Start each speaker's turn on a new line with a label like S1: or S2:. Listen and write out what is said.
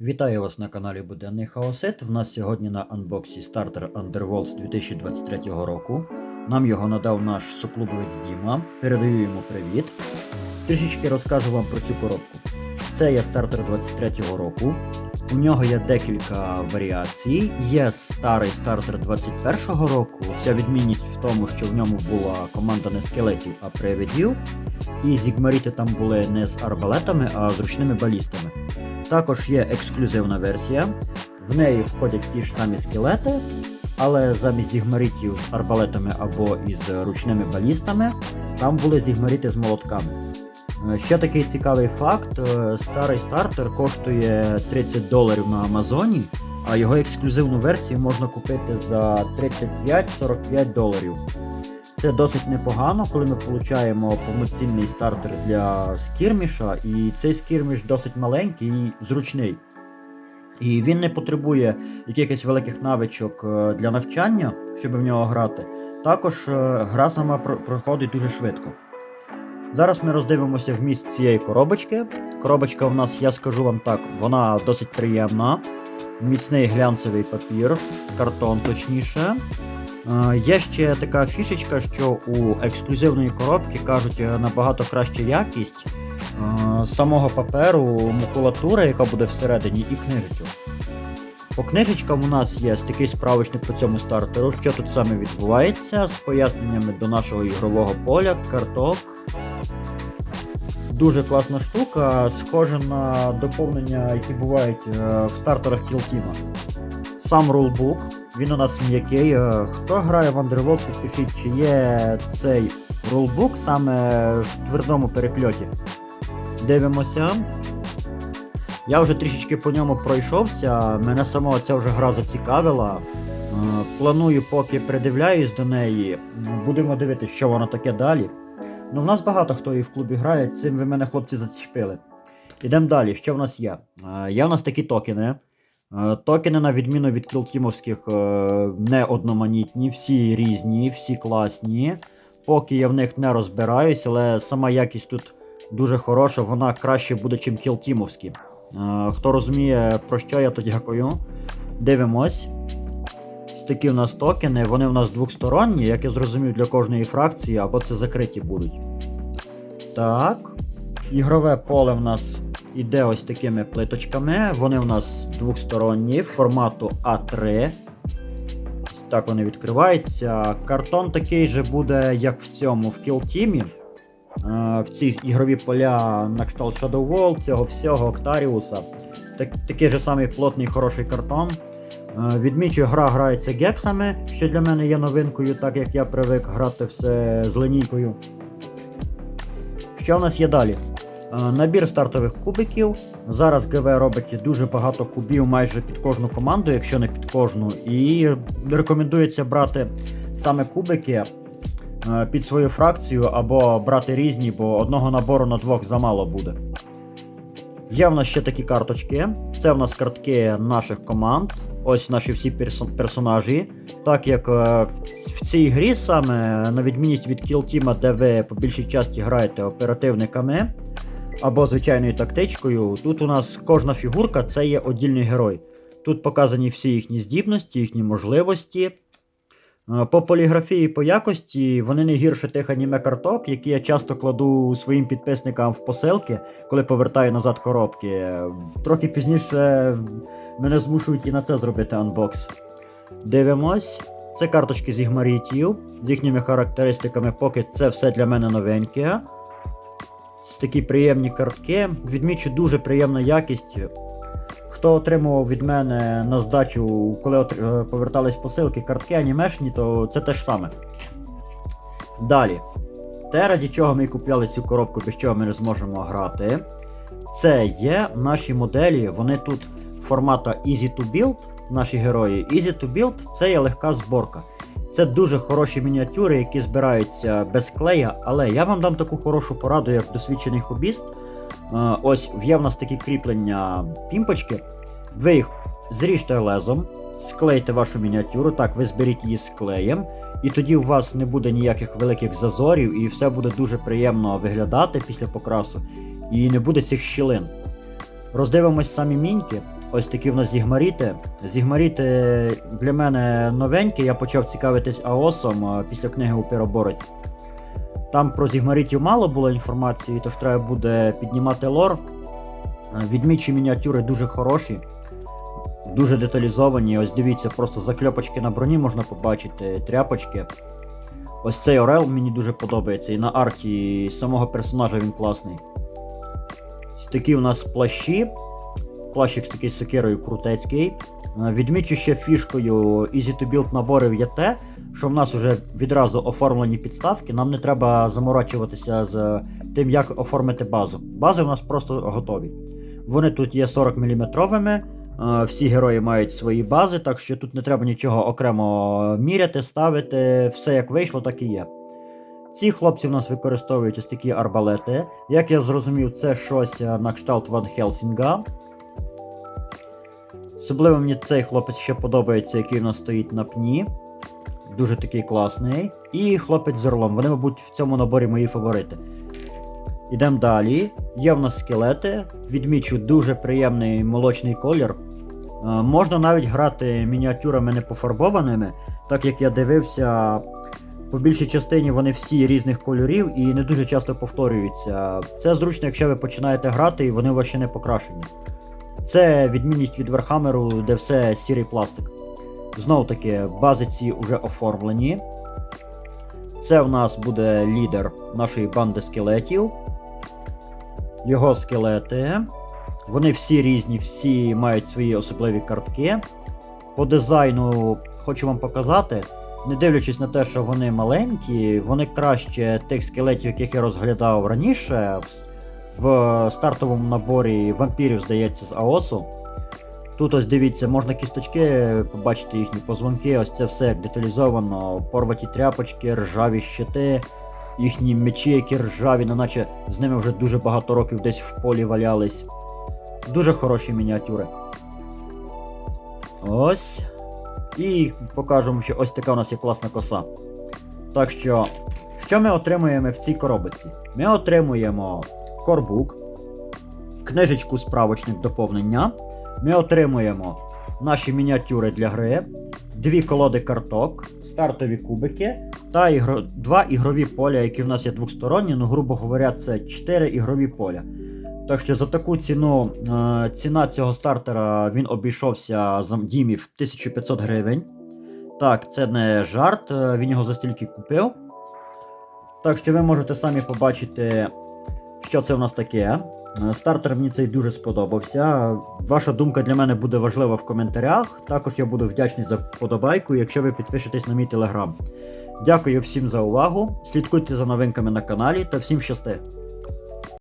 S1: Вітаю вас на каналі Буденний Хаосет. В нас сьогодні на анбоксі стартер Underworlds 2023 року. Нам його надав наш соклубовець Діма. Передаю йому привіт. Трішечки розкажу вам про цю коробку. Це є стартер 23-го року. У нього є декілька варіацій. Є старий стартер 21-го року. Вся відмінність в тому, що в ньому була команда не скелетів, а привидів. І зігмаріти там були не з арбалетами, а з ручними балістами. Також є ексклюзивна версія. В неї входять ті ж самі скелети, але замість зігмаритів з арбалетами або із ручними балістами, там були зігмаріти з молотками. Е, Ще такий цікавий факт: е, старий стартер коштує 30 доларів на Амазоні, а його ексклюзивну версію можна купити за 35-45 доларів. Це досить непогано, коли ми отримуємо повноцінний стартер для скірміша, і цей скірміш досить маленький і зручний. І він не потребує якихось великих навичок е, для навчання, щоб в нього грати. Також е, гра сама проходить дуже швидко. Зараз ми роздивимося вміст цієї коробочки. Коробочка у нас, я скажу вам так, вона досить приємна. Міцний глянцевий папір, картон точніше. Е, Є ще така фішечка, що у ексклюзивної коробки кажуть е, набагато краща якість е, самого паперу, макулатури, яка буде всередині, і книжечок. По книжечкам у нас є такий справочник по цьому стартеру, що тут саме відбувається, з поясненнями до нашого ігрового поля, карток. Дуже класна штука, схожа на доповнення, які бувають в стартерах Кілтіма. Сам рулбук, він у нас м'який. Е, Хто грає в Underworld, пишіть, чи є цей рулбук саме в твердому перепльоті. Дивимося. Я вже трішечки по ньому пройшовся, мене самого ця вже гра зацікавила. Е, Планую, поки придивляюсь до неї, будемо дивитися, що воно таке далі. Ну, в нас багато хто і в клубі грає, цим ви мене хлопці зачепили. Ідемо далі. Що в нас є? Е, Є в нас такі токени. Е, Токени, на відміну від кілтімовських, е, не одноманітні, всі різні, всі класні. Поки я в них не розбираюсь, але сама якість тут дуже хороша, вона краще буде, ніж кілтімовські. Е, Хто розуміє, про що я то дякую. Дивимось. Такі в нас токени, вони в нас двосторонні, як я зрозумів, для кожної фракції, або це закриті будуть. Так. Ігрове поле в нас іде ось такими плиточками. Вони в нас двосторонні, формату А3. Так вони відкриваються. Картон такий же буде, як в цьому, в кілтімі. Е, В ці ігрові поля на кшталт Shadow Wall, цього всього, Октаріуса. Так, такий же самий плотний хороший картон. Е, Відмічую, гра грається гексами, що для мене є новинкою, так як я привик грати все з линійкою. Що в нас є далі? Е, Набір стартових кубиків. Зараз ГВ робить дуже багато кубів майже під кожну команду, якщо не під кожну. І рекомендується брати саме кубики е, під свою фракцію або брати різні, бо одного набору на двох замало буде. Є в нас ще такі карточки. Це в нас картки наших команд. Ось наші всі персон- персонажі. Так як е, в- цій грі саме, на відмінність від Team, де ви по більшій часті граєте оперативниками або звичайною тактичкою, тут у нас кожна фігурка це є одільний герой. Тут показані всі їхні здібності, їхні можливості. Е, По поліграфії по якості вони не гірше тих аніме-карток, які я часто кладу своїм підписникам в посилки, коли повертаю назад коробки. Трохи пізніше мене змушують і на це зробити анбокс. Дивимось. Це карточки з ігмарітів, з їхніми характеристиками, поки це все для мене новеньке. Ось Такі приємні картки. Відмічу дуже приємна якість. Хто отримував від мене на здачу, коли е, повертались посилки, картки анімешні, то це те ж саме. Далі. Те, раді чого ми купляли цю коробку, без чого ми не зможемо грати. Це є наші моделі, вони тут формата Easy to Build, наші герої. Easy to Build це є легка зборка. Це дуже хороші мініатюри, які збираються без клея, але я вам дам таку хорошу пораду, як досвідчений хобіст. Ось є в нас такі кріплення пімпочки. Ви їх зріжте лезом, склейте вашу мініатюру, так, ви зберіть її з клеєм, і тоді у вас не буде ніяких великих зазорів, і все буде дуже приємно виглядати після покрасу, і не буде цих щілин. Роздивимось самі міньки. Ось такі в нас зігмаріти. Зігмаріти для мене новенькі, я почав цікавитись АОСом після книги Упіроборець. Там про зігмарітів мало було інформації, тож треба буде піднімати лор. Відмічі мініатюри дуже хороші, дуже деталізовані. Ось дивіться, просто закльопочки на броні можна побачити, тряпочки. Ось цей Орел мені дуже подобається. І на арті самого персонажа він класний. Ось такі у нас плащі. Плащик з такий сокирою крутецький. Е, Відмічу ще фішкою Easy to Build наборів є те, що в нас вже відразу оформлені підставки, нам не треба заморачуватися з тим, як оформити базу. Бази у нас просто готові. Вони тут є 40 мм, всі герої мають свої бази, так що тут не треба нічого окремо міряти, ставити, все як вийшло, так і є. Ці хлопці в нас використовують ось такі арбалети. Як я зрозумів, це щось е, на кшталт Ван Хелсінга. Особливо мені цей хлопець ще подобається, який у нас стоїть на пні. Дуже такий класний. І хлопець з орлом. Вони, мабуть, в цьому наборі мої фаворити. Ідемо далі. Є в нас скелети. Відмічу дуже приємний молочний колір. Е, можна навіть грати мініатюрами не пофарбованими, так як я дивився, по більшій частині вони всі різних кольорів і не дуже часто повторюються. Це зручно, якщо ви починаєте грати і вони у вас ще не покрашені. Це відмінність від Верхамеру, де все сірий пластик. Знову таки, бази ці вже оформлені. Це в нас буде лідер нашої банди скелетів. Його скелети. Вони всі різні, всі мають свої особливі картки. По дизайну хочу вам показати. Не дивлячись на те, що вони маленькі, вони краще тих скелетів, яких я розглядав раніше. В стартовому наборі вампірів, здається, з АОСу. Тут ось дивіться, можна кісточки побачити їхні позвонки, ось це все деталізовано, порваті тряпочки, ржаві щити, їхні мечі, які ржаві, неначе з ними вже дуже багато років десь в полі валялись. Дуже хороші мініатюри. Ось. І покажемо, що ось така у нас є класна коса. Так що, що ми отримуємо в цій коробці? Ми отримуємо корбук, книжечку справочник доповнення. Ми отримуємо наші мініатюри для гри, дві колоди карток, стартові кубики та ігро... два ігрові поля, які в нас є двосторонні, ну, грубо говоря, це 4 ігрові поля. Так що за таку ціну е, ціна цього стартера він обійшовся за Дімі в 1500 гривень. Так, це не жарт, е, він його за стільки купив. Так що ви можете самі побачити, що це у нас таке. Е, Стартер мені цей дуже сподобався. Ваша думка для мене буде важлива в коментарях. Також я буду вдячний за вподобайку, якщо ви підпишетесь на мій телеграм. Дякую всім за увагу. Слідкуйте за новинками на каналі та всім щасти!